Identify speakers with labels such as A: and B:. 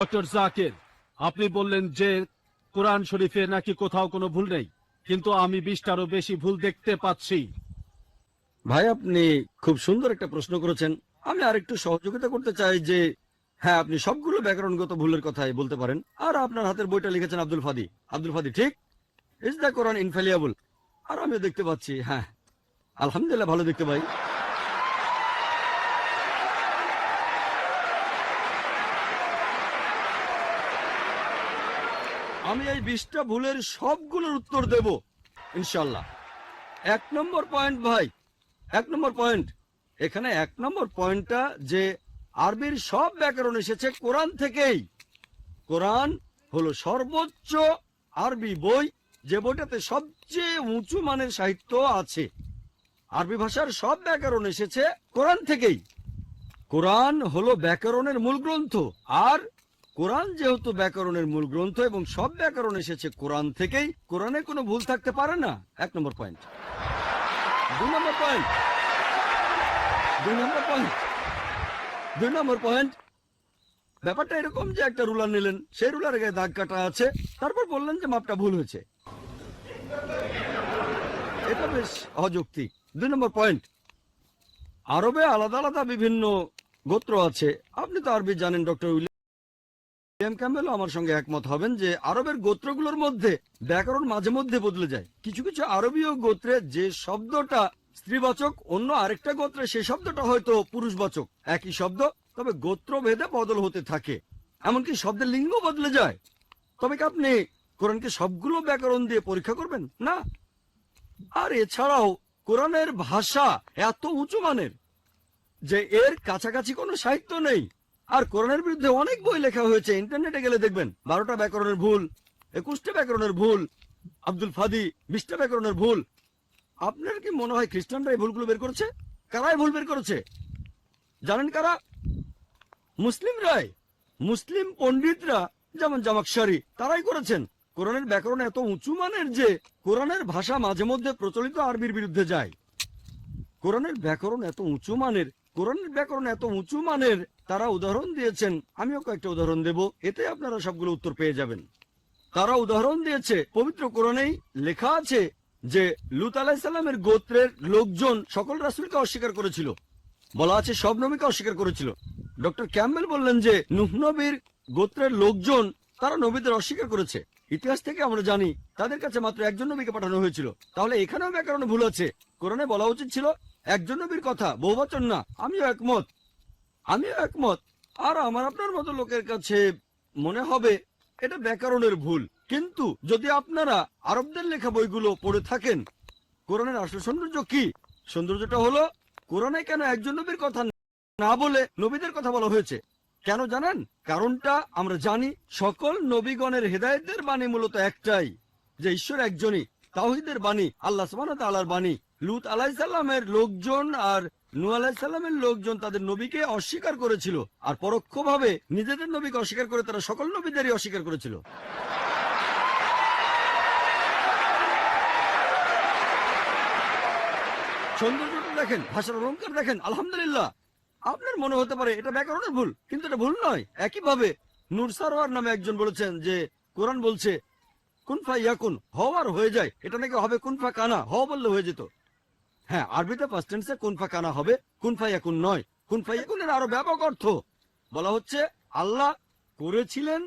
A: Doctor Zakir, আপনি বললেন যে কোরআন শরীফে নাকি কোথাও কোনো ভুল নেই, কিন্তু আমি বিশটারও বেশি ভুল দেখতে পাচ্ছি।
B: ভাই, আপনি খুব সুন্দর একটা প্রশ্ন করেছেন। আমি আরেকটু সহযোগিতা করতে চাই যে হ্যাঁ আপনি সবগুলো ব্যাকরণগত ভুলের কথাই বলতে পারেন। আর আপনার হাতের বইটা লিখেছেন আব্দুল ফাদি। আব্দুল ফাদি, ঠিক? ইজ দ্য কোরআন ইনফেলিয়াবল আর আমিও দেখতে পাচ্ছি হ্যাঁ। আলহামদুলিল্লাহ, ভালো দেখতে পাই। আমি এই বিশটা ভুলের সবগুলোর উত্তর দেব, ইনশাল্লাহ। এক নম্বর পয়েন্ট ভাই, এক নম্বর পয়েন্ট। এখানে এক নম্বর পয়েন্টটা যে আরবির সব ব্যাকরণ এসেছে কোরআন থেকেই। কোরআন হলো সর্বোচ্চ আরবি বই, যে বইটাতে সবচেয়ে উঁচু মানের সাহিত্য আছে। আরবি ভাষার সব ব্যাকরণ এসেছে কোরআন থেকেই। কোরআন হলো ব্যাকরণের মূল গ্রন্থ, আর কোরআন যেহেতু ব্যাকরণের মূল গ্রন্থ এবং সব ব্যাকরণ এসেছে কোরআন থেকেই, কোরআনে কোনো ভুল থাকতে পারে না? এক নম্বর পয়েন্ট দুই নম্বর পয়েন্ট দুই নম্বর পয়েন্ট দুই নম্বর পয়েন্ট ব্যাপারটা এরকম যে একটা রুলার নিলেন, সেই রুলার গায়ে দাগ কাটা আছে, তারপর বললেন যে মাপটা ভুল হয়েছে। এটা বেশ অযৌক্তিক। দুই নম্বর পয়েন্ট আরবে আলাদা আলাদা বিভিন্ন গোত্র আছে। আপনি তো আরবি জানেন, ডক্টর উইলিয়াম ক্যাম্বেলও আমার সঙ্গে একমত হবেন যে আরবের গোত্রগুলোর মধ্যে ব্যাকরণ মাঝে মধ্যে বদলে যায়। কিছু কিছু আরবীয় গোত্রে যে শব্দটা স্ত্রীবাচক, অন্য আরেকটা গোত্রে সেই শব্দটা হয়তো পুরুষবাচক। একই শব্দ, তবে গোত্র ভেদে বদল হতে থাকে। এমনকি শব্দের লিঙ্গ বদলে যায়। তবে কি আপনি কোরআনকে সবগুলো ব্যাকরণ দিয়ে পরীক্ষা করবেন? না। আর এছাড়াও কোরআনের ভাষা এত উঁচু মানের যে এর কাছাকাছি কোনো সাহিত্য নেই। আর কোরআনের বিরুদ্ধে অনেক বই লেখা হয়েছে। ইন্টারনেটে গেলে দেখবেন, বারোটা ব্যাকরণের ভুল, একুশটা ব্যাকরণের ভুল, আব্দুল ফাদি, বিশটা ব্যাকরণের ভুল। আপনার কি মনে হয় খ্রিস্টানরা এই ভুলগুলো বের করেছে? কারাই ভুল বের করেছে? জানেন কারা? মুসলিমরাই। মুসলিম পণ্ডিতরা, যেমন জামাকশারি তারাই করেছেন। কোরআনের ব্যাকরণ এত উঁচু মানের যে কোরআনের ভাষা মাঝে মধ্যে প্রচলিত আরবির বিরুদ্ধে যায়। কোরআনের ব্যাকরণ এত উঁচু মানের কোরআনের ব্যাকরণ এত উঁচু মানের তারা উদাহরণ দিয়েছেন, আমিও কয়েকটা উদাহরণ দেব, এতে আপনারা সবগুলো উত্তর পেয়ে যাবেন। তারা উদাহরণ দিয়েছে, পবিত্র কোরআনেই লেখা আছে যে, লুত আলাহিসাল্লামের গোত্রের লোকজন সকল রাসুলকে অস্বীকার করেছিল। বলা আছে সব নবীকে অস্বীকার করেছিল। ডক্টর ক্যাম্বেল বললেন যে, নুহ নবীর গোত্রের লোকজন তারা নবীদের অস্বীকার করেছে। ইতিহাস থেকে আমরা জানি, তাদের কাছে মাত্র একজন নবীকে পাঠানো হয়েছিল। তাহলে এখানেও ব্যাকরণ ভুল আছে। কোরআনে বলা উচিত ছিল একজন নবীর কথা বহুবচন না, আমিও একমত। আমিও একমত। আর আমার আপনার মতো লোকের কাছে মনে হবে এটা ব্যাকরণের ভুল। কিন্তু যদি আপনারা আরবদের লেখা বইগুলো পড়ে থাকেন, কোরআনের আসল সৌন্দর্য কি? সৌন্দর্যটা হলো, কোরআনে কেন একজন নবীর কথা না বলে নবীদের কথা বলা হয়েছে? কেন জানেন? কারণটা আমরা জানি, সকল নবীগণের হেদায়েতের বাণী মূলত একটাই, যে ঈশ্বর একজনই, তাওহিদের বাণী, আল্লাহ সুবহানাহু ওয়া বাণী। লুত আলাইসাল্লামের লোকজন আর নূহ আলাইসাল্লামের লোকজন তাদের নবীকে অস্বীকার করেছিল। আর পরোক্ষভাবে নিজেদের নবীকে অস্বীকার করে তারা সকল নবীদেরই অস্বীকার করেছিল। দেখেন, ভাষার অলঙ্কার দেখেন, আলহামদুলিল্লাহ। আপনার মনে হতে পারে এটা ব্যাকরণের ভুল, কিন্তু এটা ভুল নয়। একইভাবে নূর নামে একজন বলেছেন যে, কোরআন বলছে, কুনফা ইয়াকুন হওয়ার হয়ে যায়। এটা নাকি হবে কুনফা কানা, হ বললে হয়ে যেত। হ্যাঁ আরবিতে ফার্স্ট টেন্সে কুনফা কানা হবে কুনফা ইয়াকুন নয় কুনফা ইয়াকুনের আরও ব্যাপক অর্থ। বলা হচ্ছে, আল্লাহ করেছিলেন